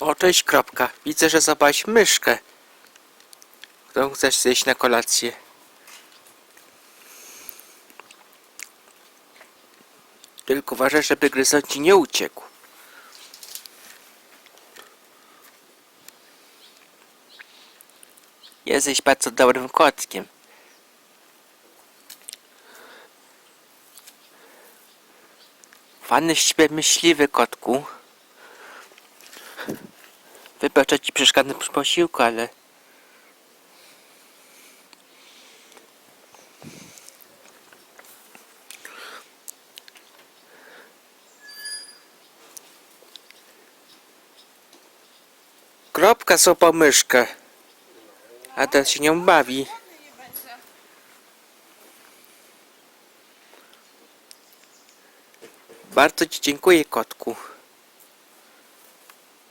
O, cześć, kropka. Widzę, że zabrałeś myszkę. Którą chcesz zjeść na kolację. Tylko uważaj, żeby gryzon ci nie uciekł. Jesteś bardzo dobrym kotkiem. Fany śpie myśliwy, kotku. Wybacz, że ci przeszkadzam przy posiłku, ale... Kropka sopa myszkę. A teraz się nią bawi. Bardzo ci dziękuję, kotku.